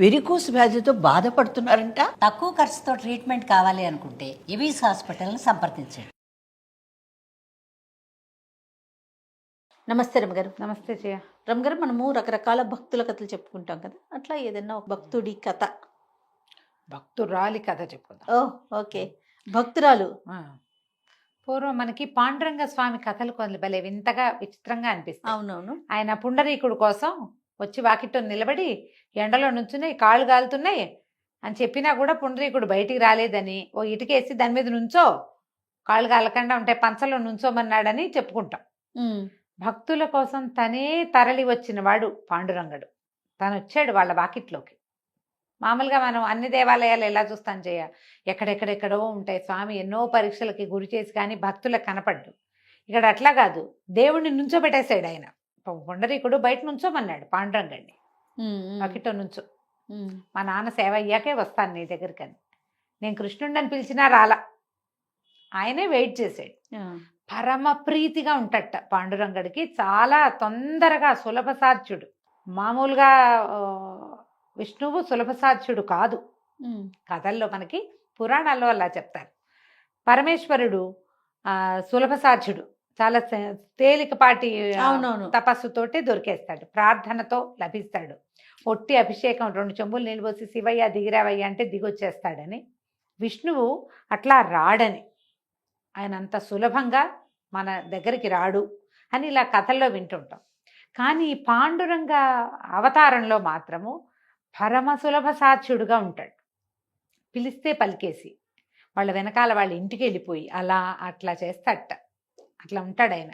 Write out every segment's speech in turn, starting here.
Varicose వ్యాధితో బాధపడుతున్నారంట? తక్కువ ఖర్చుతో ట్రీట్మెంట్ కావాలి అనుకుంటే ఇవీస్ హాస్పిటల్ని సంప్రదించండి. నమస్తే రమగారు. నమస్తే జయ రమగారు మనము రకరకాల భక్తుల కథలు చెప్పుకుంటాం కదా? అట్లా ఏదైనా ఒక భక్తుడి కథ. భక్తురాలి కథ చెప్పుకుందాం. ఓ ఓకే. భక్తురాలు. పూర్వం మనకి పాండురంగ స్వామి కథలు కొన్ని భలే వింతగా విచిత్రంగా అనిపిస్తాయి. అవునవును. ఆయన పుండరీకుడు కోసం వచ్చి వాకిట్లో నిలబడి ఎండలో నుంచున్నాయి కాళ్ళు కాలుతున్నాయి అని చెప్పినా కూడా పుండరీకుడు బయటికి రాలేదని ఓ ఇటుకేసి దాని మీద నుంచో కాళ్ళు కాలకుండా ఉంటే పంచలో నుంచోమన్నాడని చెప్పుకుంటాం. భక్తుల కోసం తనే తరలి వచ్చిన వాడు పాండురంగడు. తను వచ్చాడు వాళ్ళ వాకిట్లోకి. మామూలుగా మనం అన్ని దేవాలయాలు ఎలా చూస్తాం చేయ ఎక్కడెక్కడెక్కడో ఉంటాయి. స్వామి ఎన్నో పరీక్షలకి గురి చేసి కానీ భక్తులకు కనపడ్డు. ఇక్కడ అట్లా కాదు. దేవుణ్ణి నుంచోబెట్టేశాడు ఆయన. పుండరీకుడు బయట నుంచోమన్నాడు ఉమ్, వాకిట్లో నుంచో. మా నాన్న సేవ అయ్యాకే వస్తాను నీ దగ్గరికి అని నేను కృష్ణుడిని పిలిచినా రాలా. ఆయనే వెయిట్ చేశాడు. ఆ, పరమ ప్రీతిగా ఉంటట పాండురంగడికి. చాలా తొందరగా సులభ సాధ్యుడు మామూలుగా విష్ణువు సులభ సాధ్యుడు కాదు కథల్లో మనకి పురాణాల్లో అలా చెప్తారు. పరమేశ్వరుడు ఆ, సులభ సాధ్యుడు చాలా తేలికపాటి అవునవును. తపస్సుతోటే దొరికేస్తాడు. ప్రార్థనతో లభిస్తాడు. ఒట్టి అభిషేకం రెండు చెంబులు నీళ్ళు పోసి శివయ్య దిగిరావయ్య అంటే దిగొచ్చేస్తాడని. విష్ణువు అట్లా రాడని. ఆయన అంత సులభంగా మన దగ్గరికి రాడు అని ఇలా కథల్లో వింటుంటాం. కానీ పాండురంగ అవతారంలో మాత్రము పరమ సులభ సాధ్యుడుగా ఉంటాడు. పిలిస్తే పలికేసి వాళ్ళ వెనకాల వాళ్ళ ఇంటికి వెళ్ళిపోయి అలా అట్లా చేస్తాడట అట్లా ఉంటాడు ఆయన.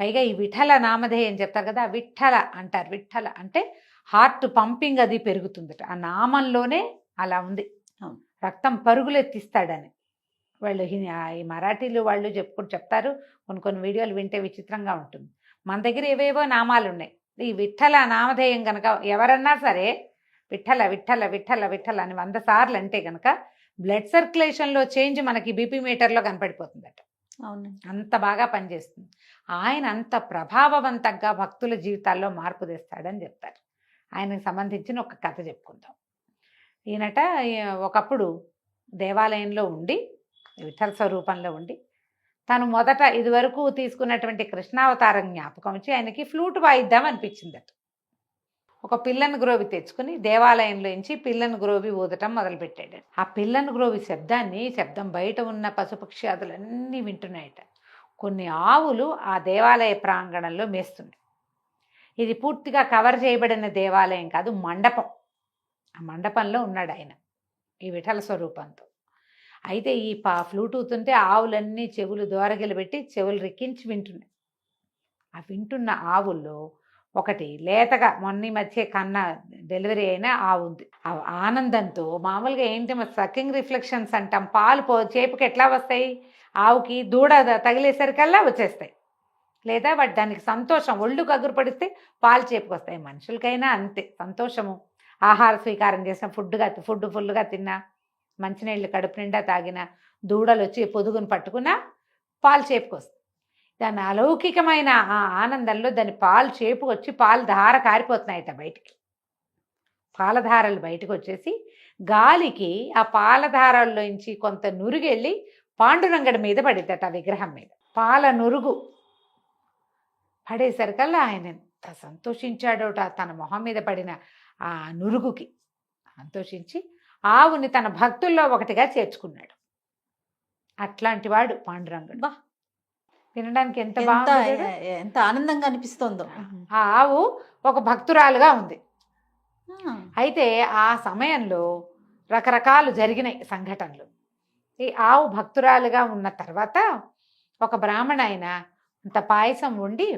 పైగా ఈ విఠల నామధేయం చెప్తారు కదా విఠల అంటారు. విఠల అంటే హార్ట్ పంపింగ్ అది పెరుగుతుందట. ఆ నామంలోనే అలా ఉంది. రక్తం పరుగులెత్తిస్తాడని. వాళ్ళు ఈ మరాఠీలు వాళ్ళు చెప్పుకుంటూ చెప్తారు. కొన్ని కొన్ని వీడియోలు వింటే విచిత్రంగా ఉంటుంది. మన దగ్గర ఏవేవో నామాలు ఉన్నాయి. ఈ విఠల నామధేయం కనుక ఎవరన్నా సరే విఠల విఠల విఠల విఠల అని వంద సార్లు అంటే కనుక బ్లడ్ సర్క్యులేషన్లో చేంజ్ మనకి బీపీ మీటర్లో కనపడిపోతుందట. అంత బాగా పనిచేస్తుంది ఆయన అంత ప్రభావవంతంగా భక్తుల జీవితాల్లో మార్పు తెస్తాడని చెప్తారు. ఆయనకు సంబంధించిన ఒక కథ చెప్పుకుందాం. ఈయనట ఒకప్పుడు దేవాలయంలో ఉండి విఠల స్వరూపంలో ఉండి తను మొదట ఇదివరకు తీసుకున్నటువంటి కృష్ణావతారం జ్ఞాపకం వచ్చి ఆయనకి ఫ్లూట్ వాయిద్దాం అనిపించిందట. ఒక పిల్లను గ్రోవి తెచ్చుకుని దేవాలయంలో నుంచి పిల్లను గ్రోవి ఊదటం మొదలుపెట్టాడు. ఆ పిల్లను గ్రోవి శబ్దాన్ని శబ్దం బయట ఉన్న పశుపక్షి అదులన్నీ వింటున్నాయట. కొన్ని ఆవులు ఆ దేవాలయ ప్రాంగణంలో మేస్తున్నాయి ఇది పూర్తిగా కవర్ చేయబడిన దేవాలయం కాదు మండపం. ఆ మండపంలో ఉన్నాడు ఆయన ఈ విఠల స్వరూపంతో. అయితే ఈ పా ఫ్లూటూత్ ఉంటే ఆవులన్నీ చెవులు దోరగిలు పెట్టి చెవులు రిక్కించి వింటున్నాయి. ఆ వింటున్న ఆవుల్లో ఒకటి. లేతగా మొన్న మధ్య కన్న డెలివరీ అయినా ఆవు ఉంది ఆ ఆనందంతో మామూలుగా ఏంటి మా సకింగ్ రిఫ్లెక్షన్స్ అంటాం. పాలు పో చేపుకి ఎట్లా వస్తాయి? ఆవుకి దూడ తగిలేసరికల్లా వచ్చేస్తాయి. లేదా వాటి దానికి సంతోషం ఒళ్ళు కగురు పడిస్తే పాలు చేపుకొస్తాయి మనుషులకైనా అంతే. సంతోషము. ఆహార స్వీకారం చేసిన ఫుడ్గా ఫుడ్ ఫుల్గా తిన్నా మంచినీళ్ళు కడుపు నిండా తాగిన దూడలు వచ్చి పొదుగును పట్టుకున్నా పాలు చేపుకొస్తాయి దాని అలౌకికమైన ఆ ఆనందంలో దాని పాలు చేపు వచ్చి పాలు ధార కారిపోతున్నాయట బయటికి. పాలధారలు బయటకు వచ్చేసి గాలికి ఆ పాలధారల్లోంచి కొంత నురుగెళ్ళి పాండురంగడి మీద పడిద్దట ఆ విగ్రహం మీద. పాల నురుగు. పడేసరికల్లా ఆయన ఎంత సంతోషించాడోట తన మొహం మీద పడిన ఆ నురుగుకి. సంతోషించి ఆవుని తన భక్తుల్లో ఒకటిగా చేర్చుకున్నాడు. అట్లాంటి వాడు పాండురంగుడు. బా. వినడానికి ఎంత బాగుంది. ఎంత ఆనందంగా అనిపిస్తోందో. ఆ ఆవు ఒక భక్తురాలుగా ఉంది. అయితే ఆ సమయంలో రకరకాలు జరిగినాయి సంఘటనలు. ఈ ఆవు భక్తురాలుగా ఉన్న తర్వాత ఒక బ్రాహ్మణ ఆయన అంత పాయసం వండి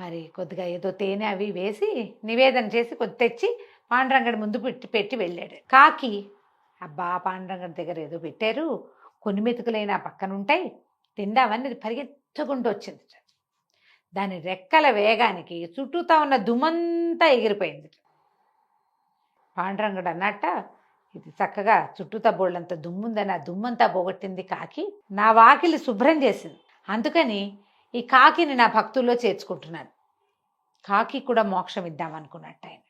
మరి కొద్దిగా ఏదో తేనె అవి వేసి నివేదన చేసి కొద్ది తెచ్చి పాండురంగడి ముందు పెట్టి పెట్టి వెళ్ళాడు. కాకి అబ్బా పాండురంగడి దగ్గర ఏదో పెట్టారు. కొన్ని మెతుకులైన పక్కన ఉంటాయి తిందామని ఇది పరిగెత్తుకుంటూ వచ్చింది దాని రెక్కల వేగానికి చుట్టూతా ఉన్న దుమ్మంతా ఎగిరిపోయింది. పాండురంగుడు అన్నట్ట ఇది చక్కగా చుట్టూతా బోళ్ళంత దుమ్ముందని ఆ దుమ్మంతా పోగొట్టింది కాకి. నా వాకిలి శుభ్రం చేసింది. అందుకని ఈ కాకిని నా భక్తుల్లో చేర్చుకుంటున్నాను. కాకి కూడా మోక్షం ఇద్దామనుకున్నట్టు ఆయన.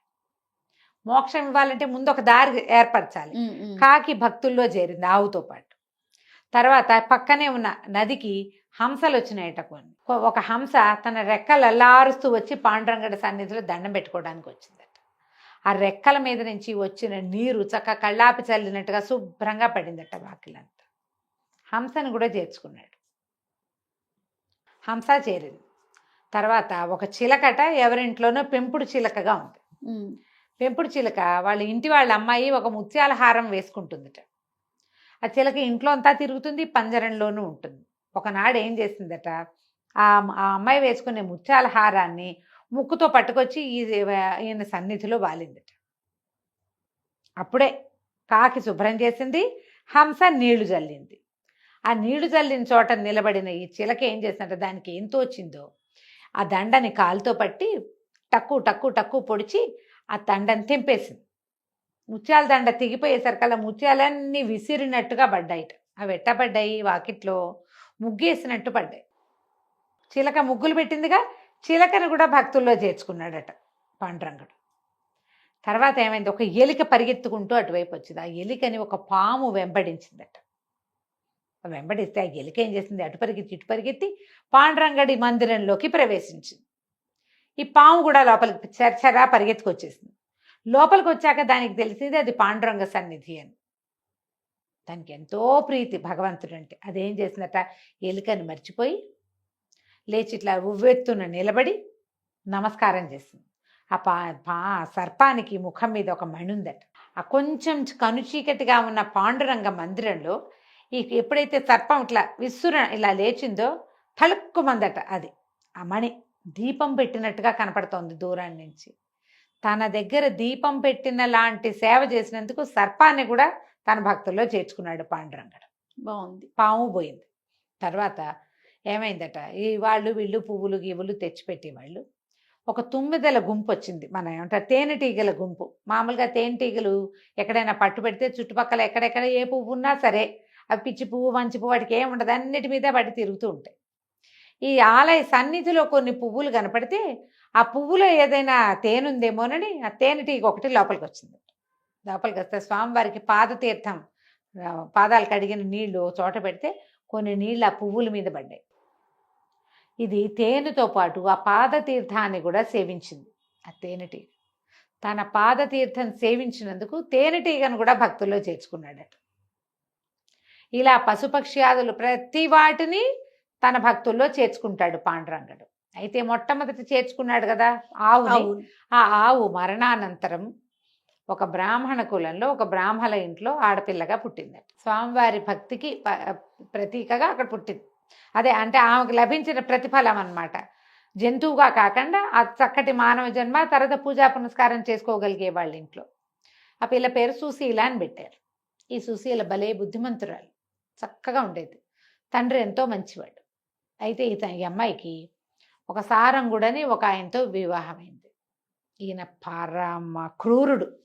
మోక్షం ఇవ్వాలంటే ముందు ఒక దారి ఏర్పరచాలి. కాకి భక్తుల్లో చేరింది ఆవుతో పాటు. తర్వాత పక్కనే ఉన్న నదికి హంసలు వచ్చినాయట కొన్ని కొ- ఒక హంస తన రెక్కలు అల్లారుస్తూ వచ్చి పాండురంగడి సన్నిధిలో దండం పెట్టుకోవడానికి వచ్చిందట. ఆ రెక్కల మీద నుంచి వచ్చిన నీరు చక్క కళ్ళాపి చల్లినట్టుగా శుభ్రంగా పడిందట వాకిలంతా. హంసను కూడా చేర్చుకున్నాడు. హంస చేరింది. తర్వాత ఒక చిలకట ఎవరింట్లోనో పెంపుడు చిలకగా ఉంది. పెంపుడు చిలక వాళ్ళ ఇంటి వాళ్ళ అమ్మాయి ఒక ముత్యాల హారం వేసుకుంటుందిట. ఆ చిలక ఇంట్లో అంతా తిరుగుతుంది పంజరంలోనూ ఉంటుంది. ఒకనాడు ఏం చేసిందట? ఆ అమ్మాయి వేసుకునే ముత్యాల హారాన్ని ముక్కుతో పట్టుకొచ్చి ఈ ఈయన సన్నిధిలో వాలిందట. అప్పుడే కాకి శుభ్రం చేసింది హంస నీళ్ళు జల్లింది. ఆ నీళ్ళు జల్లిన చోట నిలబడిన ఈ చిలక ఏం చేసిందంటే? దానికి ఏం తోచిందో ఆ దండని కాలుతో పట్టి టక్కు టక్కు టక్కు పొడిచి ఆ దండని తెంపేసింది. ముత్యాల దండ తెగిపోయేసరికల్లా ముత్యాలన్నీ విసిరినట్టుగా పడ్డాయిట. అవి ఎట్టబడ్డాయి వాకిట్లో? ముగ్గేసినట్టు పడ్డాయి. చిలక ముగ్గులు పెట్టిందిగా చిలకను కూడా భక్తుల్లో చేర్చుకున్నాడట పాండురంగుడు. తర్వాత ఏమైంది? ఒక ఎలిక పరిగెత్తుకుంటూ అటువైపు వచ్చింది. ఆ ఎలికని ఒక పాము వెంబడించిందట. వెంబడిస్తే ఆ ఎలిక ఏం చేసింది? అటు పరిగెత్తి ఇటు పరిగెత్తి పాండురంగడి మందిరంలోకి ప్రవేశించింది. ఈ పాము కూడా లోపలికి చర్చరా పరిగెత్తుకొచ్చేసింది. లోపలికి వచ్చాక దానికి తెలిసింది అది పాండురంగ సన్నిధి అని. తనకి ఎంతో ప్రీతి భగవంతుడు అంటే అదేం చేసిందట? ఎలుకని మర్చిపోయి లేచి ఇట్లా ఉవ్వెత్తున నిలబడి నమస్కారం చేసింది. ఆ పా పా సర్పానికి ముఖం మీద ఒక మణి ఉందట ఆ కొంచెం కనుచీకటిగా ఉన్న పాండురంగ మందిరంలో ఈ ఎప్పుడైతే సర్పం ఇట్లా విస్సుర ఇలా లేచిందో తలుక్కుమందట అది. ఆ మణి దీపం పెట్టినట్టుగా కనపడుతోంది దూరం నుంచి. తన దగ్గర దీపం పెట్టిన లాంటి సేవ చేసినందుకు సర్పాన్ని కూడా తన భక్తుల్లో చేర్చుకున్నాడు పాండురంగడు. బాగుంది పాము పోయింది. తర్వాత ఏమైందట ఈ వాళ్ళు వీళ్ళు పువ్వులు గివ్వులు తెచ్చిపెట్టేవాళ్ళు. ఒక తుమ్మిదల గుంపు వచ్చింది మన ఏమంటారు తేనెటీగల గుంపు. మామూలుగా తేనెటీగలు ఎక్కడైనా పట్టు పెడితే చుట్టుపక్కల ఎక్కడెక్కడ ఏ పువ్వు ఉన్నా సరే అవి పిచ్చి పువ్వు మంచి పువ్వు వాటికి ఏమి ఉండదు. అన్నిటి మీద పడి తిరుగుతూ ఉంటాయి. ఈ ఆలయ సన్నిధిలో కొన్ని పువ్వులు కనపడితే ఆ పువ్వులో ఏదైనా తేనుందేమోనని ఆ తేనెటీగ ఒకటి లోపలికి వచ్చింది లోపలికి వస్తే స్వామివారికి పాదతీర్థం. పాదాలు కడిగిన నీళ్ళు చోట పెడితే కొన్ని నీళ్ళు ఆ పువ్వుల మీద పడ్డాయి. ఇది తేనెతో పాటు ఆ పాదతీర్థాన్ని కూడా సేవించింది. ఆ తేనెటీగ తన పాదతీర్థం సేవించినందుకు తేనెటీగను కూడా భక్తుల్లో చేర్చుకున్నాడట. ఇలా పశుపక్ష్యాదులు ప్రతి వాటిని తన భక్తుల్లో చేర్చుకుంటాడు పాండురంగడు. అయితే మొట్టమొదటి చేర్చుకున్నాడు కదా అవును ఆ ఆవు మరణానంతరం ఒక బ్రాహ్మణ కులంలో ఒక బ్రాహ్మణ ఇంట్లో ఆడపిల్లగా పుట్టిందట స్వామివారి భక్తికి ప- ప్రతీకగా అక్కడ పుట్టింది. అదే అంటే ఆమెకు లభించిన ప్రతిఫలం అన్నమాట. జంతువుగా కాకుండా ఆ చక్కటి మానవ జన్మ తర్వాత పూజా పునస్కారం చేసుకోగలిగే వాళ్ళ ఇంట్లో. ఆ పిల్ల పేరు సుశీల అని పెట్టారు. ఈ సుశీల భలే బుద్ధిమంతురాలు. చక్కగా ఉండేది. తండ్రి ఎంతో మంచివాడు. అయితే ఈ ఈ అమ్మాయికి ఒక సారంగుడని ఒక ఆయనతో వివాహమైంది. ఈయన పరమ క్రూరుడు.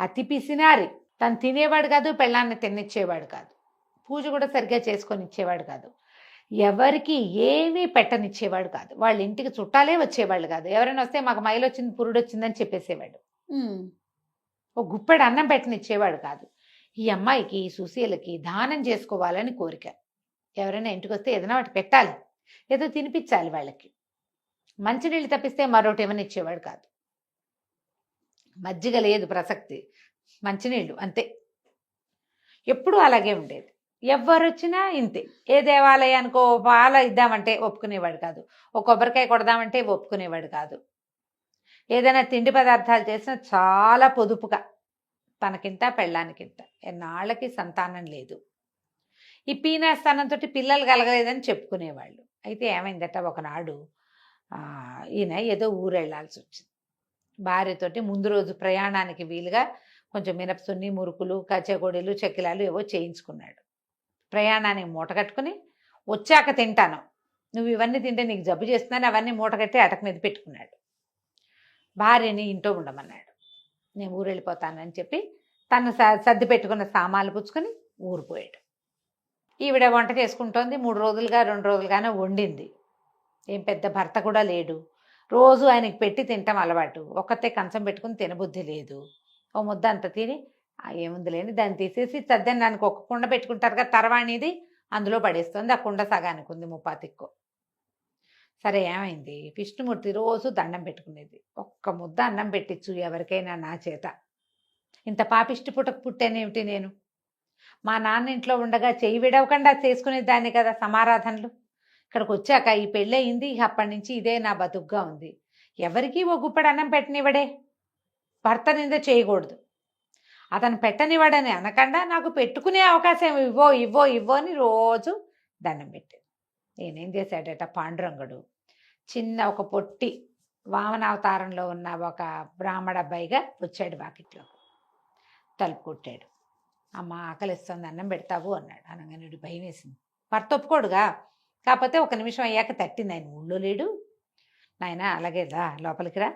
అతి పిసినారి. తను తినేవాడు కాదు పెళ్ళాన్ని తినిచ్చేవాడు కాదు. పూజ కూడా సరిగ్గా చేసుకొని ఇచ్చేవాడు కాదు. ఎవరికి ఏమీ పెట్టనిచ్చేవాడు కాదు. వాళ్ళ ఇంటికి చుట్టాలే వచ్చేవాళ్ళు కాదు. ఎవరైనా వస్తే మాకు మైలు వచ్చింది పురుడు వచ్చిందని చెప్పేసేవాడు. ఒక గుప్పెడు అన్నం పెట్టనిచ్చేవాడు కాదు. ఈ అమ్మాయికి ఈ సుశీలకి దానం చేసుకోవాలని కోరిక. ఎవరైనా ఇంటికి వస్తే ఏదైనా వాటి పెట్టాలి. ఏదో తినిపించాలి వాళ్ళకి. మంచినీళ్ళు తప్పిస్తే మరొకటి ఏమైనా ఇచ్చేవాడు కాదు. మజ్జిగ లేదు ప్రసక్తి. మంచినీళ్ళు అంతే. ఎప్పుడూ అలాగే ఉండేది. ఎవరు వచ్చినా ఇంతే. ఏ దేవాలయానికో పాల ఇద్దామంటే ఒప్పుకునేవాడు కాదు. ఒక కొబ్బరికాయ కొడదామంటే ఒప్పుకునేవాడు కాదు. ఏదైనా తిండి పదార్థాలు చేసినా చాలా పొదుపుగా. తనకింత పెళ్ళానికింత. ఎన్నాళ్ళకి సంతానం లేదు. ఈ పీనాస్థానంతో పిల్లలు కలగలేదని చెప్పుకునేవాళ్ళు. అయితే ఏమైందట ఒకనాడు ఈయన ఏదో ఊరు వెళ్ళాల్సి వచ్చింది భార్యతోటి ముందు రోజు ప్రయాణానికి వీలుగా కొంచెం మినపసున్ని మురుకులు కచ్చగొడీలు చెక్కిలాలు ఏవో చేయించుకున్నాడు. ప్రయాణానికి మూట కట్టుకుని వచ్చాక తింటాను. నువ్వు ఇవన్నీ తింటే నీకు జబ్బు చేస్తున్నాను అవన్నీ మూట కట్టి అటక మీద పెట్టుకున్నాడు. భార్యని ఇంట్లో ఉండమన్నాడు. నేను ఊరు వెళ్ళిపోతానని చెప్పి తను స- సర్ది పెట్టుకున్న సామాన్లు పుచ్చుకొని ఊరు పోయాడు. ఈవిడ వంట చేసుకుంటోంది. మూడు రోజులుగా రెండు రోజులుగానే వండింది. ఏం పెద్ద భర్త కూడా లేడు. రోజు ఆయనకి పెట్టి తింటాం అలవాటు. ఒక్కతే కంచం పెట్టుకుని తినబుద్ధి లేదు. ఓ ముద్ద అంత తిని ఏముంది లేని దాన్ని తీసేసి దానికి ఒక కుండ పెట్టుకుంటారు కదా తర్వాణిది అందులో పడేస్తుంది ఆ కుండ సగానికి ఉంది ముప్పాతిక్కు. సరే ఏమైంది? విష్ణుమూర్తి రోజు దండం పెట్టుకునేది. ఒక్క ముద్ద అన్నం పెట్టించు ఎవరికైనా నా చేత. ఇంత పాపిష్టి పుట్టకు పుట్టానేమిటి నేను? మా నాన్న ఇంట్లో ఉండగా చెయ్యి విడవకుండా చేసుకునే దాన్ని కదా సమారాధనలు. ఇక్కడికి వచ్చాక ఈ పెళ్ళి అయింది అప్పటి నుంచి ఇదే నా బతుకుగా ఉంది. ఎవరికీ ఓ గుప్పడి అన్నం పెట్టనివ్వడే. భర్త నింద చేయకూడదు. అతను పెట్టనివ్వడని అనకుండా నాకు పెట్టుకునే అవకాశం ఇవ్వో ఇవ్వో ఇవ్వో అని రోజు దండం పెట్టాడు నేనేం చేశాడట పాండురంగుడు? చిన్న ఒక పొట్టి వామనావతారంలో ఉన్న ఒక బ్రాహ్మణ అబ్బాయిగా వచ్చాడు వాకిట్లో. తలుపు కొట్టాడు. అమ్మ ఆకలిస్తుంది అన్నం పెడతావు అన్నాడు. అనగానే భయం వేసింది భర్త ఒప్పుకోడుగా? కాకపోతే ఒక నిమిషం అయ్యాక తట్టింది ఆయన ఊళ్ళో లేడు. నాయన అలాగే రా లోపలికి రా.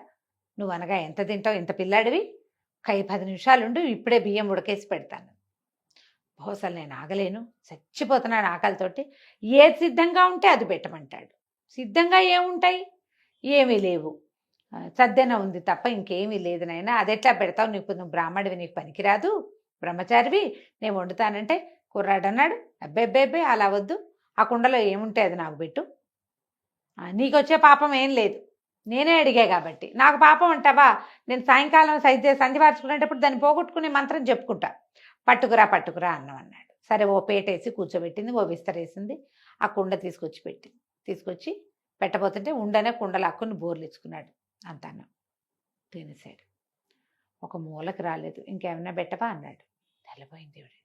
నువ్వు అనగా ఎంత తింటావు ఎంత పిల్లాడివి? ఒక పది నిమిషాలుండు ఇప్పుడే బియ్యం ఉడకేసి పెడతాను. బహుశలు నేను ఆగలేను. చచ్చిపోతున్నాను ఆకలితోటి. ఏది సిద్ధంగా ఉంటే అది పెట్టమంటాడు. సిద్ధంగా ఏముంటాయి? ఏమీ లేవు. సద్దెన ఉంది తప్ప ఇంకేమీ లేదు నాయన. అది ఎట్లా పెడతావు? నీకు నువ్వు బ్రాహ్మడివి నీకు పనికిరాదు. బ్రహ్మచారివి నేను వండుతానంటే కుర్రాడు అన్నాడు అబ్బెబ్బెబ్బే అలా వద్దు. ఆ కుండలో ఏముంటే అది నాకు పెట్టు. నీకు వచ్చే పాపం ఏం లేదు. నేనే అడిగా కాబట్టి. నాకు పాపం అంటావా నేను సాయంకాలం సైతే సంధివార్చుకునేటప్పుడు దాన్ని పోగొట్టుకునే మంత్రం చెప్పుకుంటా. పట్టుకురా పట్టుకురా అన్నం అన్నాడు. సరే ఓ పేటేసి కూర్చోబెట్టింది ఓ విస్తరేసింది. ఆ కుండ తీసుకొచ్చి పెట్టింది తీసుకొచ్చి పెట్టబోతుంటే ఉండనే కుండలు అక్కుని బోర్లు ఇచ్చుకున్నాడు అంత అన్నం తినేసాడు. ఒక మూలకి రాలేదు. ఇంకేమైనా పెట్టవా అన్నాడు. తెల్లపోయింది ఇవిడు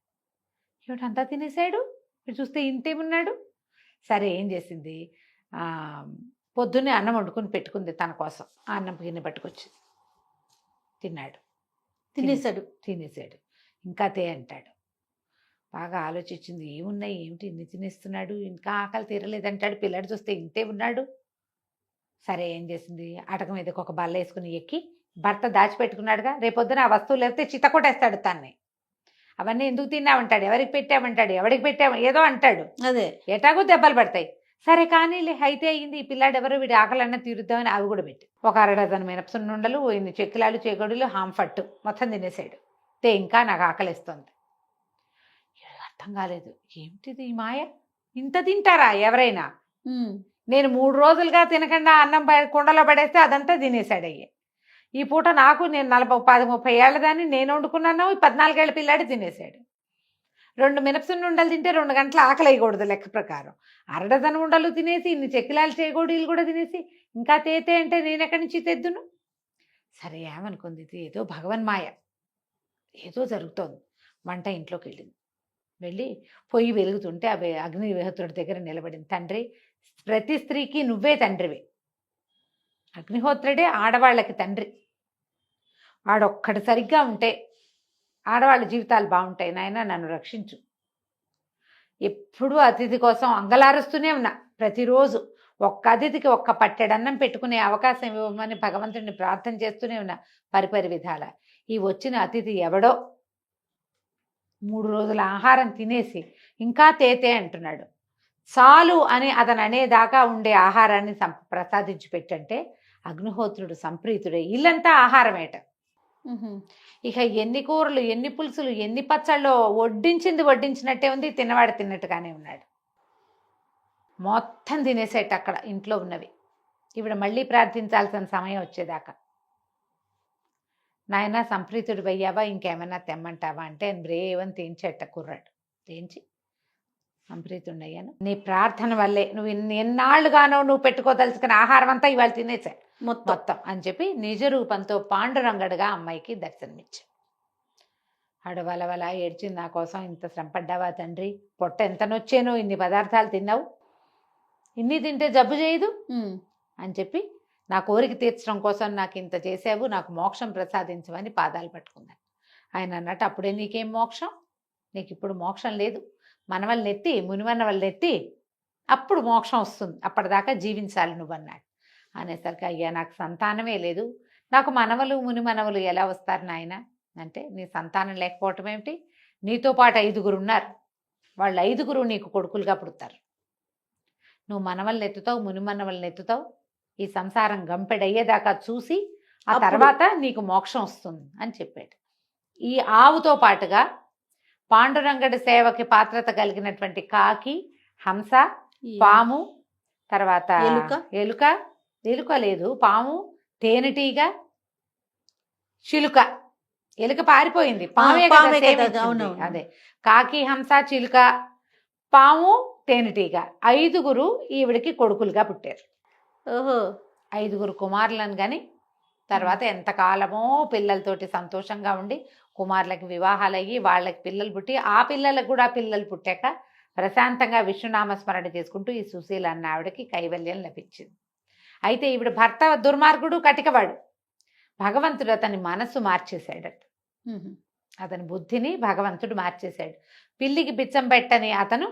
ఇవిడ అంతా తినేసాడు? మీరు చూస్తే ఇంతేమున్నాడు సరే ఏం చేసింది? పొద్దున్నే అన్నం వండుకొని పెట్టుకుంది తన కోసం. ఆ అన్నం గిన్నె పట్టుకొచ్చి తిన్నాడు. తినేసాడు తినేసాడు ఇంకా తే అంటాడు. బాగా ఆలోచించింది. ఏమున్నాయి? ఏమిటి? ఇన్ని తినేస్తున్నాడు. ఇంకా ఆకలి తీరలేదంటాడు. పిల్లాడు చూస్తే ఇంతే ఉన్నాడు. సరే ఏం చేసింది? అటక మీదకి ఒక బల్ల వేసుకుని ఎక్కి భర్త దాచిపెట్టుకున్నాడుగా. రేపొద్దున ఆ వస్తువులు లేకపోతే చిత్త కొట్టేస్తాడు తన్ని. అవన్నీ ఎందుకు తిన్నామంటాడు ఎవరికి పెట్టామంటాడు ఎవరికి పెట్టాము ఏదో అంటాడు. అదే. ఎటాగో దెబ్బలు పడతాయి? సరే కానీలే అయితే అయింది. ఈ పిల్లాడు ఎవరు? వీడి ఆకలన్నా తీరుద్దామని అవి కూడా పెట్టి. ఒక అరడజన్ మినపసున్నుండలు ఇన్ని చెక్కిలాలు చేగొడులు హాంఫట్టు మొత్తం తినేసాడు. తే ఇంకా నాకు ఆకలిస్తుంది. అర్థం కాలేదు. ఏమిటిది ఈ మాయ? ఇంత తింటారా ఎవరైనా. నేను మూడు రోజులుగా తినకుండా అన్నం కుండలో పడేస్తే అదంతా తినేసాడు అయ్యే ఈ పూట నాకు నేను నలభై పది ముప్పై ఏళ్ళ దాన్ని నేను వండుకున్నాను ఈ పద్నాలుగేళ్ళ పిల్లాడి తినేసాడు రెండు మినపసున్న ఉండలు తింటే రెండు గంటలు ఆకలి వేయకూడదు లెక్క ప్రకారం. అరడదన ఉండలు తినేసి ఇన్ని చెక్కిలాలు చేయకూడదు కూడా తినేసి ఇంకా తేతే అంటే నేను ఎక్కడి నుంచి తెద్దును? సరే ఏమనుకుంది? ఇది ఏదో భగవన్ మాయ. ఏదో జరుగుతోంది. వంట ఇంట్లోకి వెళ్ళింది. వెళ్ళి పొయ్యి వెలుగుతుంటే అవి అగ్ని విహతుడి దగ్గర నిలబడింది. తండ్రి ప్రతి స్త్రీకి నువ్వే తండ్రివే. అగ్నిహోత్రుడే ఆడవాళ్ళకి తండ్రి. వాడొక్కడు సరిగ్గా ఉంటే ఆడవాళ్ళ జీవితాలు బాగుంటాయి నాయన నన్ను రక్షించు. ఎప్పుడూ అతిథి కోసం అంగలారుస్తూనే ఉన్నా. ప్రతిరోజు ఒక్క అతిథికి ఒక్క పట్టెడన్నం పెట్టుకునే అవకాశం ఇవ్వమని భగవంతుడిని ప్రార్థన చేస్తూనే ఉన్నా. పరిపరి విధాల. ఈ వచ్చిన అతిథి ఎవడో? మూడు రోజుల ఆహారం తినేసి ఇంకా తేతే అంటున్నాడు. చాలు అని అతను అనేదాకా ఉండే ఆహారాన్ని సం ప్రసాదించి పెట్టంటే అగ్నిహోత్రుడు సంప్రీతుడే. ఇల్లంతా ఆహారమేట. ఇక ఎన్ని కూరలు ఎన్ని పులుసులు ఎన్ని పచ్చళ్ళు వడ్డించింది వడ్డించినట్టే ఉంది తిన్నవాడు తిన్నట్టుగానే ఉన్నాడు. మొత్తం తినేసేట అక్కడ ఇంట్లో ఉన్నవి. ఇవిడ మళ్ళీ ప్రార్థించాల్సిన సమయం వచ్చేదాకా. నాయన సంప్రీతుడు అయ్యావా ఇంకేమైనా తెమ్మంటావా అంటే బ్రేవని తేంచేట కుర్రాడు. తేంచి సంప్రీతుడు అయ్యాను నీ ప్రార్థన వల్లే నువ్వు ఎన్ని ఎన్నాళ్ళుగానో నువ్వు పెట్టుకోదలుచుకున్న ఆహారం అంతా ఇవాళ తినేసా. మొత్తం. మొత్తం అని చెప్పి నిజ రూపంతో పాండురంగడుగా అమ్మాయికి దర్శనమిచ్చాడు. ఆడు వలవల ఏడ్చింది నా కోసం ఇంత శ్రమపడ్డావా తండ్రి? పొట్ట ఎంత నొచ్చానో ఇన్ని పదార్థాలు తిన్నావు? ఇన్ని తింటే జబ్బు చేయదు. అని చెప్పి నా కోరిక తీర్చడం కోసం నాకు ఇంత చేసావు నాకు మోక్షం ప్రసాదించమని పాదాలు పట్టుకున్నాను ఆయన అన్నట్టు అప్పుడే నీకేం మోక్షం? నీకు ఇప్పుడు మోక్షం లేదు. మనవల్ని ఎత్తి మునివన్నవల్ని ఎత్తి అప్పుడు మోక్షం వస్తుంది. అప్పటిదాకా జీవించాలి నువ్వు అన్నాడు అనేసరికి అయ్యా నాకు సంతానమే లేదు. నాకు మనవలు ముని మనవలు ఎలా వస్తారు నాయన? అంటే నీ సంతానం లేకపోవటం ఏమిటి? నీతో పాటు ఐదుగురు ఉన్నారు. వాళ్ళు ఐదుగురు నీకు కొడుకులుగా పుడతారు. నువ్వు మనవల్ని ఎత్తుతావు ముని మనవల్ని ఎత్తుతావు. ఈ సంసారం గంపెడయ్యేదాకా చూసి ఆ తర్వాత నీకు మోక్షం వస్తుంది అని చెప్పాడు. ఈ ఆవుతో పాటుగా పాండురంగడి సేవకి పాత్రత కలిగినటువంటి కాకి హంస పాము తర్వాత ఎలుక? ఎలుక ఎలుక లేదు పాము తేనెటీగ చిలుక. ఎలుక పారిపోయింది. పామే. అదే. కాకి హంస చిలుక పాము తేనెటీగ ఐదుగురు ఈవిడికి కొడుకులుగా పుట్టారు. ఓహో. ఐదుగురు కుమారులను కానీ తర్వాత ఎంతకాలమో పిల్లలతోటి సంతోషంగా ఉండి కుమారులకి వివాహాలు అయ్యి వాళ్ళకి పిల్లలు పుట్టి ఆ పిల్లలకు కూడా పిల్లలు పుట్టాక ప్రశాంతంగా విష్ణునామ స్మరణ చేసుకుంటూ ఈ సుశీల అన్న ఆవిడకి కైవల్యం లభించింది. అయితే ఈవిడ భర్త దుర్మార్గుడు కటికవాడు. భగవంతుడు అతని మనస్సు మార్చేశాడట. అతని బుద్ధిని భగవంతుడు మార్చేశాడు. పిల్లికి బిచ్చం పెట్టని అతను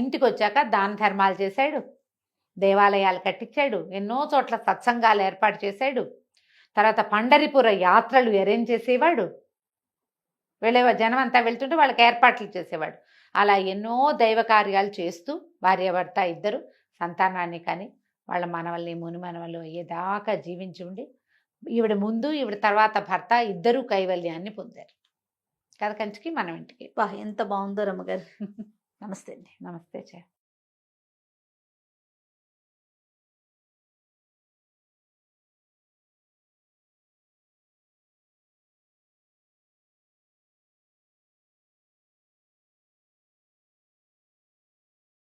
ఇంటికి వచ్చాక దాన ధర్మాలు చేశాడు. దేవాలయాలు కట్టించాడు. ఎన్నో చోట్ల సత్సంగాలు ఏర్పాటు చేశాడు. తర్వాత పండరిపుర యాత్రలు అరేంజ్ చేసేవాడు. వెళ్ళే జనం అంతా వెళ్తుంటే వాళ్ళకి ఏర్పాట్లు చేసేవాడు. అలా ఎన్నో దైవ కార్యాలు చేస్తూ భార్యాభర్త ఇద్దరు సంతానాన్ని కానీ వాళ్ళ మనవల్ని ముని మనవలు అయ్యేదాకా జీవించి ఉండి ఈవిడ ముందు ఈవిడ తర్వాత భర్త ఇద్దరూ కైవల్యాన్ని పొందారు. కథ కంచికి మనం ఇంటికి. ఎంత బాగుందో రమ్మగారు. నమస్తే అండి. నమస్తే చే